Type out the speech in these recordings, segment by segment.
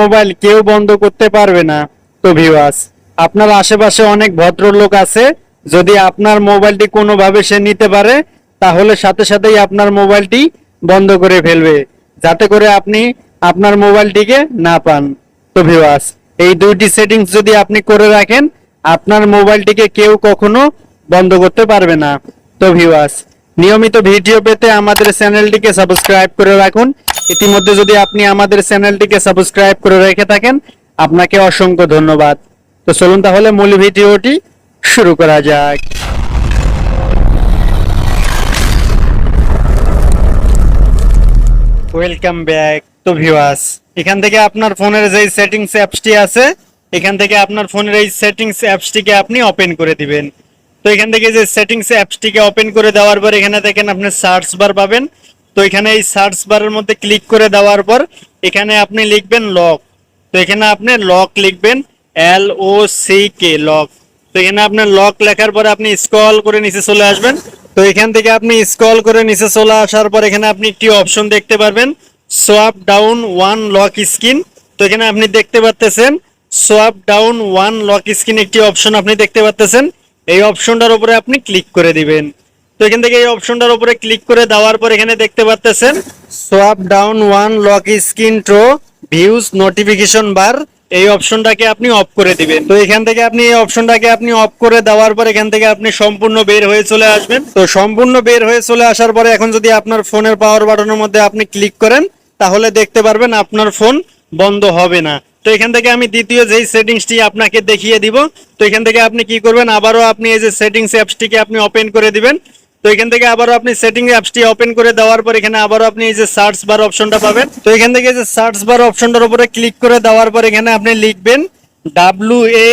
Mobile কেউ বন্ধ করতে পারবে না। তো ভিউয়ার্স আপনার আশেপাশে অনেক ভদ্রলোক আছে, যদি আপনার মোবাইলটি কোনোভাবে সে নিতে পারে, তাহলে সাথে সাথেই আপনার মোবাইলটি বন্ধ করে ফেলবে, যাতে করে আপনি আপনার মোবাইলটিকে না পান। তো ভিউয়ার্স এই দুইটি সেটিংস যদি আপনি করে রাখেন, আপনার মোবাইলটিকে কেউ কখনো বন্ধ করতে পারবে না। তো ভিউয়ার্স নিয়মিত ভিডিও পেতে আমাদের চ্যানেলটিকে সাবস্ক্রাইব করে রাখুন। ইতিমধ্যে যদি আপনি আমাদের চ্যানেলটিকে সাবস্ক্রাইব করে রেখে থাকেন, আপনাকে অসংখ্য ধন্যবাদ। তো চলুন তাহলে মূল ভিডিওটি শুরু করা যাক। ওয়েলকাম ব্যাক তো ভিউয়ার্স এখান থেকে আপনার ফোনের যে সেটিংস অ্যাপসটি আছে, এখান থেকে আপনার ফোনের এই সেটিংস অ্যাপসটিকে আপনি ওপেন করে দিবেন। তো এখান থেকে যে সেটিংস অ্যাপসটিকে ওপেন করে দেওয়ার পর এখানে দেখেন আপনি সার্চ বার পাবেন। তো এখানে এই সার্চ বারের মধ্যে ক্লিক করে দেওয়ার পর এখানে আপনি লিখবেন লক তো এখানে আপনি লক লিখবেন এল ও সি কে লক তো এখানে আপনার লক লেখার পরে আপনি স্ক্রল করে নিচে চলে আসবেন। তো এখান থেকে আপনি স্ক্রল করে নিচে চলে আসার পর এখানে আপনি একটি অপশন দেখতে পারবেন swipe down on lock screen তো এখানে আপনি দেখতে পাচ্তেছেন swipe down on lock screen একটি অপশন আপনি দেখতে পাচ্তেছেন এই অপশনটার উপরে আপনি ক্লিক করে দিবেন। তো এখান থেকে এই অপশনটার উপরে ক্লিক করে দেওয়ার পর এখানে দেখতে পাচ্তেছেন swipe down on lock screen to views notification bar এই অপশনটাকে আপনি অফ করে দিবেন। তো এখান থেকে আপনি এই অপশনটাকে আপনি অফ করে দেওয়ার পর এখান থেকে আপনি সম্পূর্ণ বের হয়ে চলে আসবেন। তো সম্পূর্ণ বের হয়ে চলে আসার পরে এখন যদি আপনার ফোনের পাওয়ার বাটনের মধ্যে আপনি ক্লিক করেন, তাহলে দেখতে পারবেন আপনার ফোন বন্ধ হবে না। তো এখান থেকে আমি দ্বিতীয় যেই সেটিংসটি আপনাকে দেখিয়ে দিব, তো এখান থেকে আপনি কি করবেন, আবারও আপনি এই যে সেটিংস অ্যাপসটিকে আপনি ওপেন করে দিবেন। তো এখান থেকে আবারও আপনি সেটিং অ্যাপসটি ওপেন করে দেওয়ার পর এখানে আবারও আপনি এই যে সার্চ বার অপশনটা পাবেন। তো এখান থেকে যে সার্চ বার অপশনটার উপরে ক্লিক করে দেওয়ার পর এখানে আপনি লিখবেন ডাব্লু এ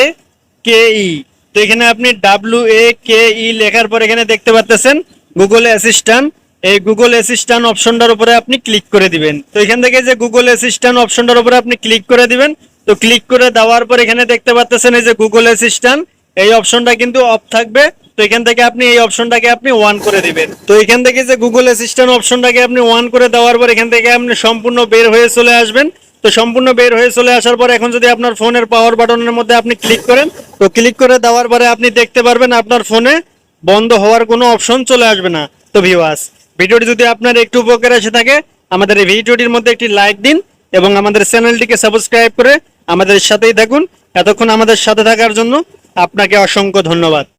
কে ই তো এখানে আপনি ডাব্লু এ কে ই লেখার পর এখানে দেখতে পাচ্ছেন গুগল অ্যাসিস্ট্যান্ট এই গুগল অ্যাসিস্ট্যান্ট অপশনটার উপরে আপনি ক্লিক করে দিবেন। তো এখান থেকে যে গুগল অ্যাসিস্ট্যান্ট অপশনটার উপরে আপনি ক্লিক করে দিবেন, তো ক্লিক করে দেওয়ার পর এখানে দেখতে পাচ্ছেন এই যে গুগল অ্যাসিস্ট্যান্ট এই অপশনটা কিন্তু অফ থাকবে। তো এখান থেকে আপনি এই অপশনটাকে আপনি ওয়ান করে দিবেন। তো এখান থেকে যে গুগল অ্যাসিস্ট্যান্ট অপশনটাকে আপনি ওয়ান করে দেওয়ার পর এখান থেকে আপনি সম্পূর্ণ বের হয়ে চলে আসবেন। তো সম্পূর্ণ বের হয়ে চলে আসার পর এখন যদি আপনার ফোনের পাওয়ার বাটনের মধ্যে আপনি ক্লিক করেন, তো ক্লিক করে দেওয়ার পরে আপনি দেখতে পারবেন আপনার ফোনে বন্ধ হওয়ার কোনো অপশন চলে আসবে না। তো ভিউয়ার্স ভিডিওটি যদি আপনার একটু উপকার এসে থাকে, আমাদের এই ভিডিওটির মধ্যে একটি লাইক দিন এবং আমাদের চ্যানেলটিকে সাবস্ক্রাইব করে আমাদের সাথেই থাকুন। এতক্ষণ আমাদের সাথে থাকার জন্য আপনাকে অসংখ্য ধন্যবাদ।